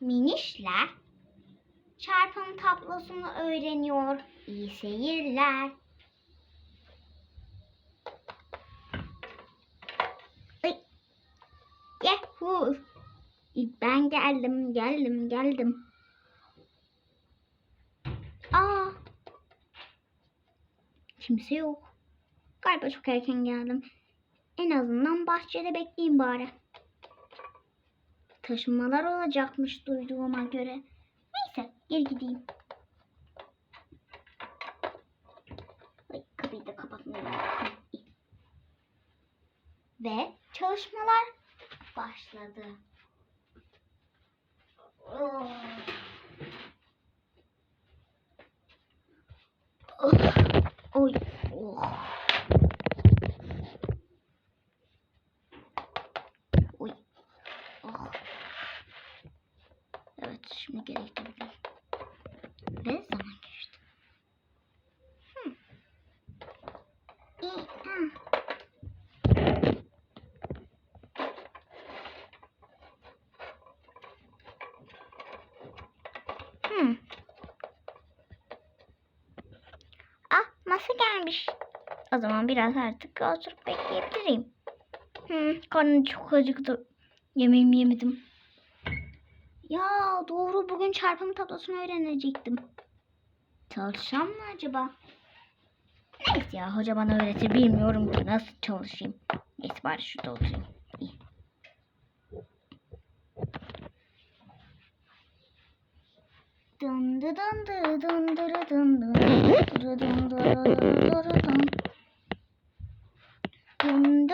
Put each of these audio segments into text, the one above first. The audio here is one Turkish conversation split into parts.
Minişler çarpım tablosunu öğreniyor. İyi seyirler. Yahoo. Ben geldim, geldim, geldim. Aa. Kimse yok. Galiba çok erken geldim. En azından bahçede bekleyeyim bari. Taşınmalar olacakmış duyduğuma göre. Neyse geri gideyim. Ay, kapıyı da kapatmayayım. Ve çalışmalar başladı. Oh. Oh. Oy. Oh. Oy. Oh. Geri gidebilirim. Ve zaman geçti. Hmm. İyi, hmm. Hmm. Ah masa gelmiş. O zaman biraz artık oturup bekleyebilirim. Hmm, karnım çok acıktı. Yemeğimi yemedim. Ya doğru bugün çarpım tablosunu öğrenecektim. Çalışsam mı acaba? Neyse ya hoca bana öğretir bilmiyorum ki nasıl çalışayım. Neyse bari şurada oturayım. Dın dı dın dı dın dırı dın dın dırı dın dırı dın dırı dın. Dun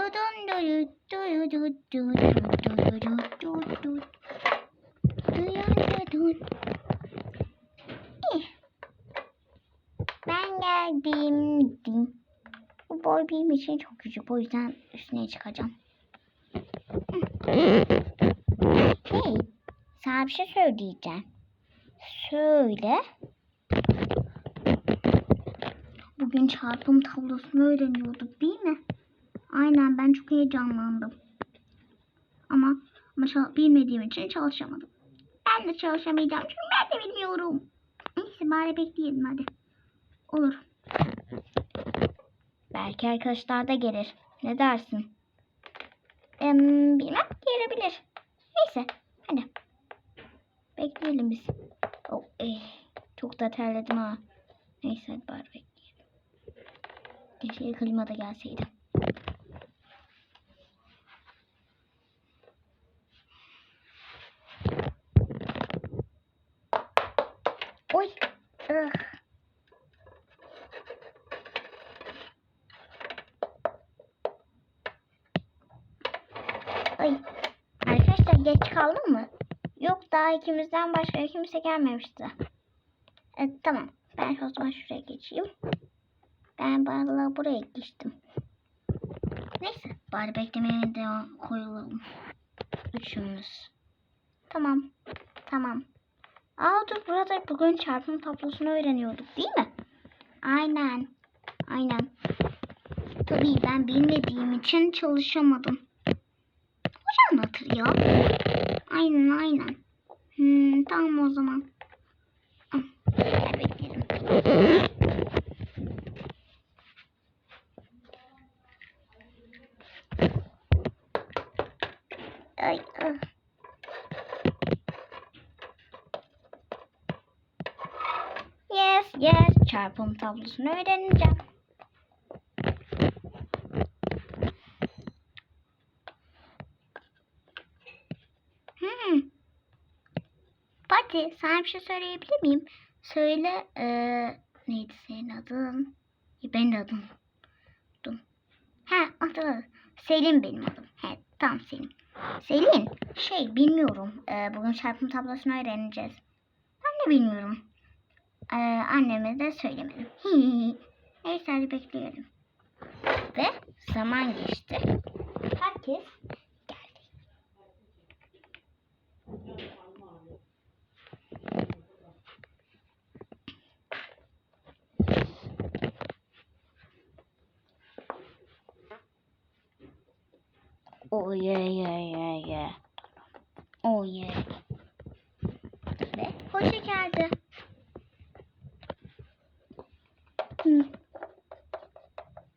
Uyuyamadım. Ben geldim. Bu boy benim için çok küçük. O yüzden üstüne çıkacağım. Hey. Sana bir şey söyleyeceğim. Söyle. Bugün çarpım tablosunu öğreniyorduk değil mi? Aynen ben çok heyecanlandım. Ama ama bilmediğim için çalışamadım. Ben de çalışamayacağım çünkü ben de bilmiyorum. Neyse bari bekleyelim hadi. Olur. Belki arkadaşlar da gelir. Ne dersin? Em, bilmem gelebilir. Neyse hadi. Bekleyelim biz. Oh, eh, çok da terledim ha. Neyse hadi bari bekleyelim. Keşke klima da gelseydi. Oy. Ugh. Ay. Arkadaşlar geç kaldım mı? Yok daha ikimizden başka kimse gelmemişti. Evet tamam. Ben o zaman şuraya geçeyim. Ben vallahi buraya geçtim. Neyse bari beklemeye devam koyulalım. Üçümüz. Tamam. Tamam. Aa dur burada bugün çarpım tablosunu öğreniyorduk değil mi? Aynen. Aynen. Tabii ben bilmediğim için çalışamadım. Hoca anlatır ya. Aynen aynen. Hmm, tamam o zaman. Ah, bekleyelim. Ay, ah. Yes, yes. Çarpım tablosunu öğreneceğim. Hmm. Pati, sana bir şey söyleyebilir miyim? Söyle, eee, neydi senin adın? Benim de adım. Dur. Ha, hatırladım. Selin benim adım. He, tamam Selin. Selin, şey bilmiyorum. Eee, bugün çarpım tablosunu öğreneceğiz. Ben de bilmiyorum. Ee, anneme de söylemedim. Neyse hadi bekleyelim. Ve zaman geçti. Herkes Oh yeah yeah yeah yeah. Oh yeah. Ve hoşça geldi.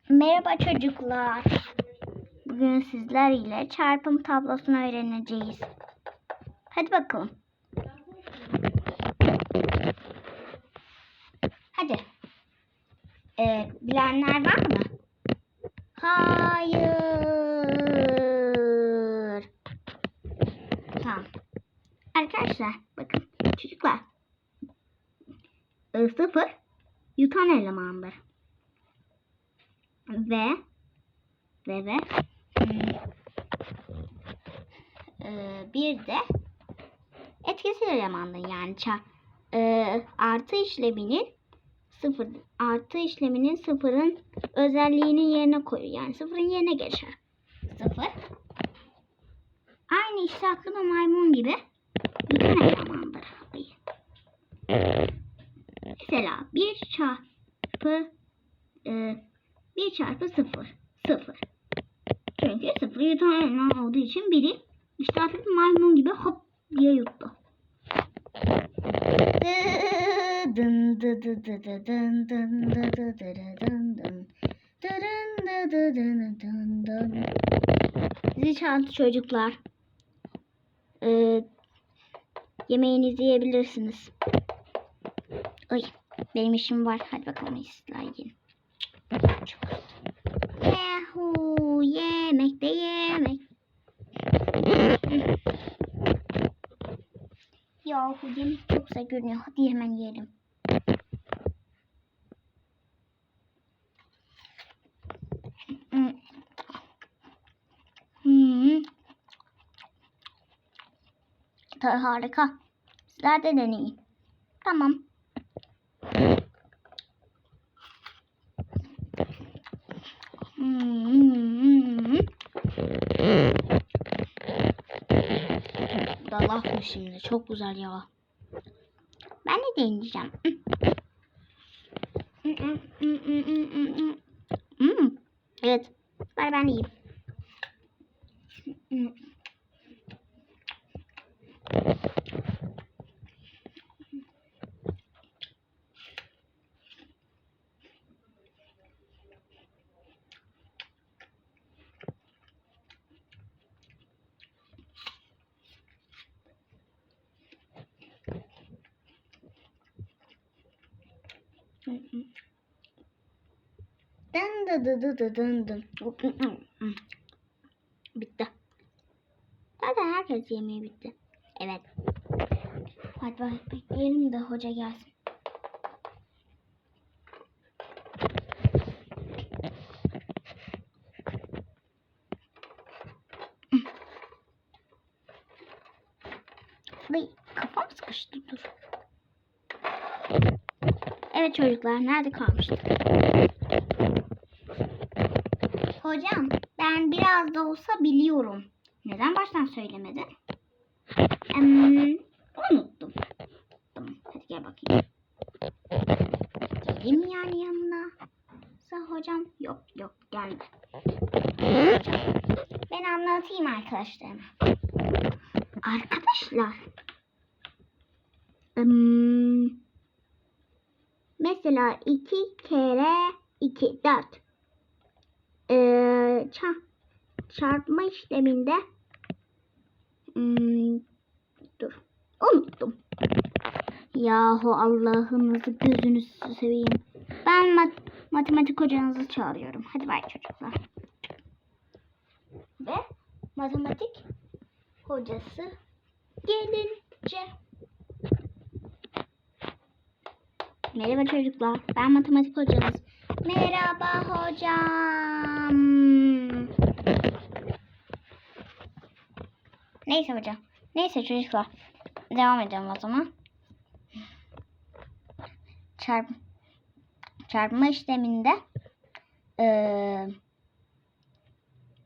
Merhaba çocuklar. Bugün sizler ile çarpım tablosunu öğreneceğiz. Hadi bakalım. Hadi. Ee, bilenler var mı? Hayır. Arkadaşlar bakın çocuklar. Ee, sıfır yutan elemandır. Ve ve ve ee, bir de etkisiz elemandır yani ça, ee, artı işleminin sıfır artı işleminin sıfırın özelliğinin yerine koyuyor. Yani sıfırın yerine geçer. Sıfır. Aynı işte aklıma maymun gibi yutan elemandır. Ay. Mesela 1 çarpı e, 1 çarpı 0. 0. Çünkü 0 yutan eleman olduğu için biri işte artık maymun gibi hop diye yuttu. Dın dı dı dı dı dın dın dı dı dı dı dın dın. Dırın dı dı dın dın dın. Zil çaldı çocuklar. Ee, yemeğinizi yiyebilirsiniz. Ay benim işim var. Hadi bakalım yiyin. Çok Yahu yemek de yemek. Yahu yemek çok güzel görünüyor. Hadi hemen yiyelim. Hmm. Hmm. Tadı harika. Sizler de deneyin. Tamam. Hmm. Da laf mı şimdi? Çok güzel ya. Ben de deneyeceğim. Hmm. Evet. Ver ben de yiyeyim. Hmm. Dın dı dı dı dı dın dın. Bitti. Zaten herkes yemeği bitti. Evet. Hadi bak bekleyelim de hoca gelsin. Ay kafam sıkıştı dur. Evet çocuklar nerede kalmıştık? Hocam ben biraz da olsa biliyorum. Neden baştan söylemedin? Em, unuttum. Tamam hadi gel bakayım. Geleyim yani yanına? Sa hocam yok yok gelme. Hocam, ben anlatayım arkadaşlarıma. Arkadaşlar. Em, Mesela 2 kere 2 4. Ee, ça- çarpma işleminde hmm, dur unuttum. Yahu Allah'ınızı gözünüzü seveyim. Ben mat- matematik hocanızı çağırıyorum. Hadi bay çocuklar. Ve matematik hocası gelince Merhaba çocuklar. Ben matematik hocanız. Merhaba hocam. Neyse hocam. Neyse çocuklar. Devam edelim o zaman. Çarp çarpma işleminde eee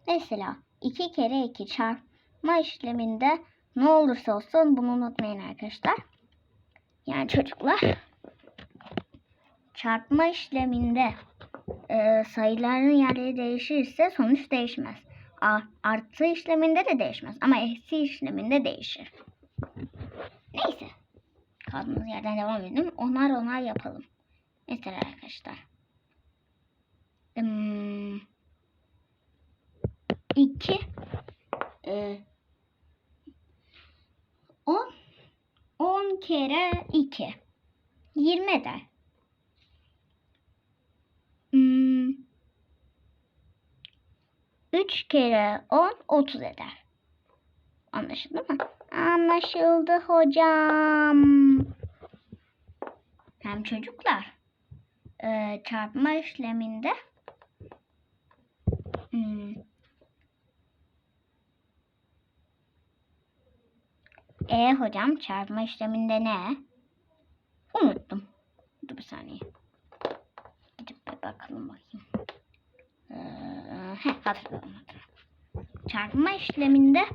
mesela 2 kere 2 çarpma işleminde ne olursa olsun bunu unutmayın arkadaşlar. Yani çocuklar çarpma işleminde e, sayıların yerleri değişirse sonuç değişmez. Artı işleminde de değişmez ama eksi işleminde değişir. Neyse. Kaldığımız yerden devam edelim. Onar onar yapalım. Mesela arkadaşlar. Hmm, 2 e, 10 10 kere 2 20 eder. Hmm, 3 kere 10 30 eder. Anlaşıldı mı? Anlaşıldı hocam. Hem çocuklar e, çarpma işleminde hmm, E hocam çarpma işleminde ne? Unuttum. Dur bir saniye. Bakalım bakayım. Ee, heh, hatırladım hatırladım. Çarpma işleminde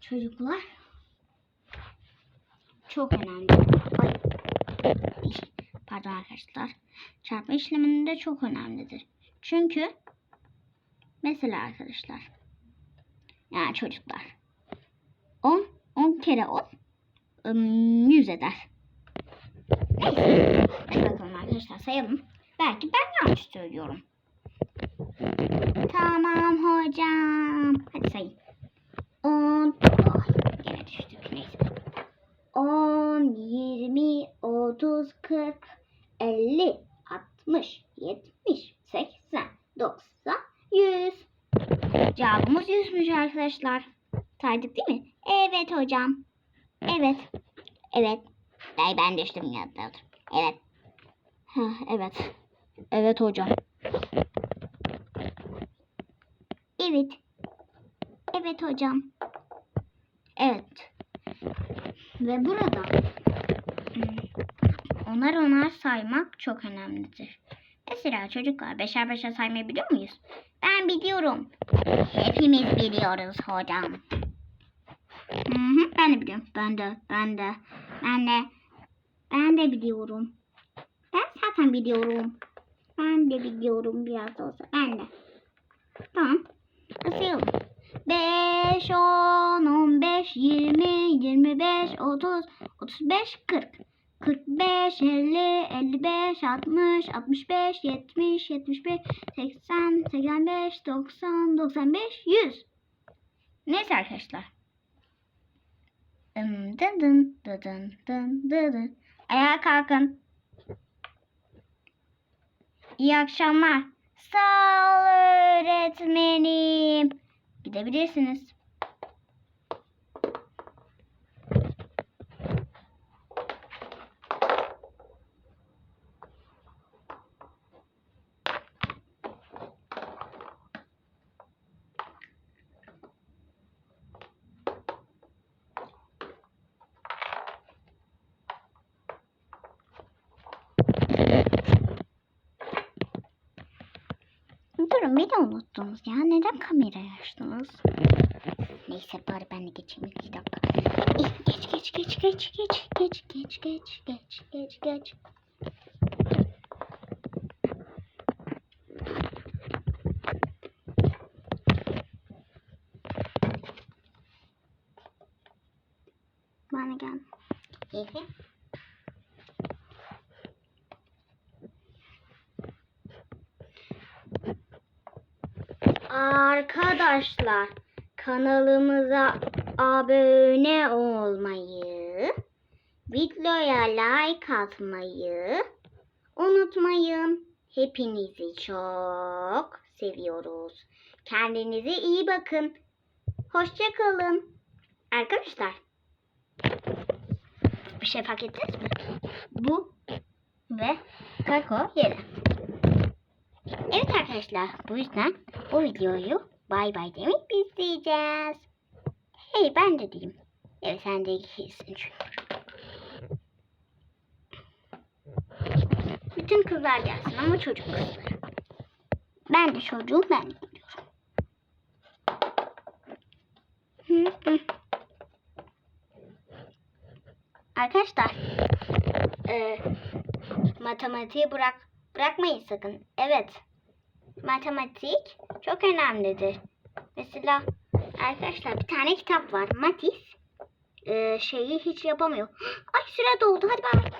çocuklar çok önemli. Ay. Pardon arkadaşlar. Çarpma işleminde çok önemlidir. Çünkü mesela arkadaşlar yani çocuklar 10 10 kere 10 ım, 100 eder. Neyse. Arkadaşlar sayalım. Belki ben yanlış söylüyorum. Tamam hocam. Hadi sayın. 10 Ay, gene düştük. Neyse. 10, 20, 30, 40, 50, 60, 70, 80, 90, 100. Cevabımız 100'müş arkadaşlar. Saydık değil mi? Evet hocam. Evet. Evet. Ay ben düştüm ya. Evet. Evet. Evet hocam. Evet. Evet hocam. Evet. Ve burada onar onar saymak çok önemlidir. Mesela çocuklar beşer beşer saymayı biliyor muyuz? Ben biliyorum. Hepimiz biliyoruz hocam. Hı hı, ben de biliyorum. Ben de, ben de, ben de, ben de biliyorum. Zaten biliyorum. Ben de biliyorum biraz olsa. Ben de. Tamam. Sayalım. 5, 10, 15, 20, 25, 30, 35, 40. 45, 50, 55, 60, 65, 70, 71, 80, 85, 90, 95, 100. Neyse arkadaşlar. Dın dın dın dın dın dın. Ayağa kalkın. İyi akşamlar. Sağ ol öğretmenim. Gidebilirsiniz. Beni unuttunuz ya. Neden kamerayı açtınız? Neyse bari ben de geçeyim iki dakika. Eh, Geç geç geç geç geç geç geç geç geç geç geç. Bana gel. Ehe. Arkadaşlar kanalımıza abone olmayı, videoya like atmayı unutmayın. Hepinizi çok seviyoruz. Kendinize iyi bakın. Hoşça kalın. Arkadaşlar bir şey fark ettiniz mi? Bu ve kako yeri. Evet arkadaşlar bu yüzden bu videoyu bay bay demek isteyeceğiz. Hey ben de diyeyim. Evet sen de iyisin çünkü. Bütün kızlar gelsin ama çocuk kızları. Ben de çocuğum ben de hı. Arkadaşlar e, matematiği bırak bırakmayın sakın. Evet. Matematik çok önemlidir. Mesela arkadaşlar bir tane kitap var. Matis e, şeyi hiç yapamıyor. Ay süre doldu. Hadi bay.